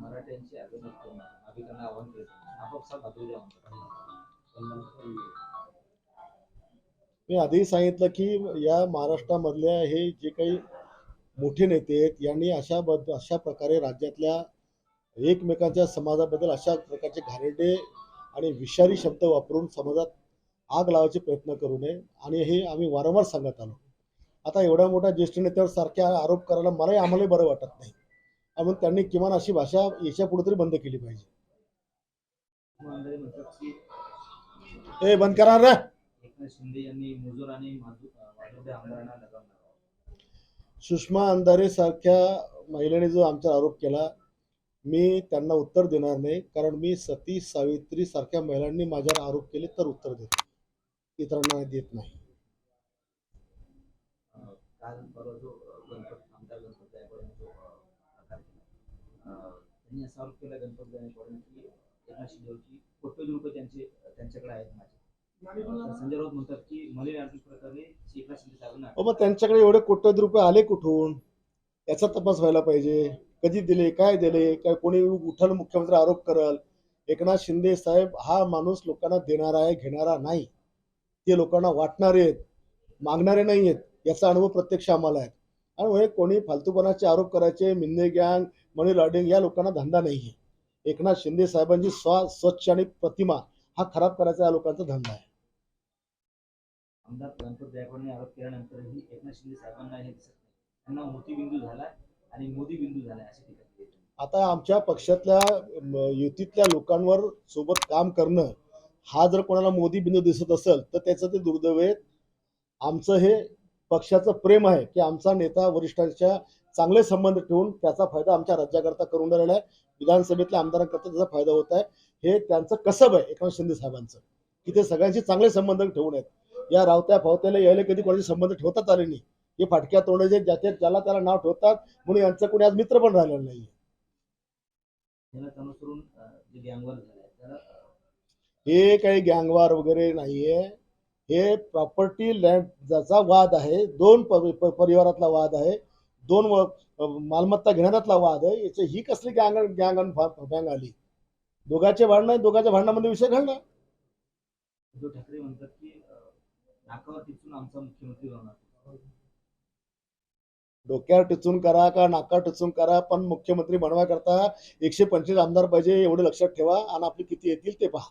मराठ्यांची आंदोलन करून नाभिकांना आव्हान केलं आपापसात बदलू मी आधी सांगितलं की या महाराष्ट्रामधल्या हे जे काही मोठे नेते आहेत यांनी अशा बद अशा प्रकारे राज्यातल्या एकमेकांच्या समाजाबद्दल अशा प्रकारचे घाणेरडे आणि विषारी शब्द वापरून समाजात आग लावायचे प्रयत्न करू नये आणि हे आम्ही वारंवार सांगत आलो. आता एवढ्या मोठ्या ज्येष्ठ नेत्यावर सारख्या आरोप करायला मलाही आम्हालाही बरं वाटत नाही. त्यामुळे त्यांनी किमान अशी भाषा याच्यापुढे तरी बंद केली पाहिजे. ए बंद करा रे. सुषमा अंधारे सारख्या महिलेने जो आमच्यावर आरोप केला मी त्यांना उत्तर देणार नाही. कारण मी सती सावित्री सारख्या महिलांनी माझ्यावर आरोप केले तर उत्तर देतो इतरांना देत नाही अं, काल परवा जो अं, गणपत आमदार गणपत गायकवाड यांनी जो अं, प्रकार केला अं, त्यांनी असा आरोप केला गणपत गायकवाड की एकनाथ शिंदेची कोट्यवधी रुपये त्यांचे त्यांच्याकडे आहेत माझे. संजय राऊत म्हणतात की मनी लॉन्ड्रिंग प्रकरणी एकनाथ शिंदे मग त्यांच्याकडे एवढे कोट्यवधी रुपये आले कुठून? याचा तपास व्हायला पाहिजे. कधी दिले काय दिले? काय कोणी उठल मुख्यमंत्री आरोप करल? एकनाथ शिंदे साहेब हा माणूस लोकांना देणारा आहे घेणारा नाही. ते लोकांना वाटणारे आहेत मागणारे नाही आहेत याचा अनुभव प्रत्यक्ष आम्हाला आहे. आणि हे कोणी फालतूपणाचे आरोप करायचे? मिंदे गँग मनी लॉन्ड्रिंग या लोकांना धंदा नाही आहे एकनाथ शिंदे साहेबांची स्व स्वच्छ आणि प्रतिमा हा खराब करायचा या लोकांचा धंदा आहे. आमदार गणपत गायकवाडने आरोप केल्यानंतरही एकनाथ शिंदे साहेबांना हे दिसत नाही. त्यांना मोतीबिंदू झालाय आणि मोदी बिंदू अशी टीका आहे. आता आमच्या पक्षातल्या युतीतल्या लोकांवर सोबत काम करणं हा जर कोणाला मोदी बिंदू दिसत असेल तर त्याचं ते दुर्दैव आहे. आमचं हे पक्षाचं प्रेम आहे की आमचा नेता वरिष्ठांच्या चांगले संबंध ठेवून त्याचा फायदा आमच्या राज्याकरता करून राहिला आहे. विधानसभेतल्या आमदारांकरता त्याचा फायदा होत आहे. हे त्यांचं कसब आहे एकनाथ शिंदे साहेबांचं. की ते सगळ्यांशी चांगले संबंध ठेवून आहेत. या रावत्या फावत्याला यायला कधी कोणाचे संबंध ठेवतात आले नाही. हे फाटक्या तोंडाचे ज्याच्या ज्याला त्याला नाव ठेवतात म्हणून यांचं कोणी आज मित्र पण राहिलेलं नाही हे काही गँगवार वगैरे नाहीये. हे प्रॉपर्टी लँड ज्याचा वाद आहे दोन परिवारातला वाद आहे दोन मालमत्ता घेण्यातला वाद आहे याची ही कसली गँग गँग गँग आली? दोघांचे भांडणं आहे, दोघांच्या भांडणामध्ये विषय घडला? उद्धव ठाकरे म्हणतात की नाकावर टिचून आमचा मुख्यमंत्री डोक्यावर टिचून करा का नाकावर टिचून करा पण मुख्यमंत्री बनवाकरता एकशे पंचवीस आमदार पाहिजे एवढं लक्षात ठेवा आणि आपले किती येतील ते पहा.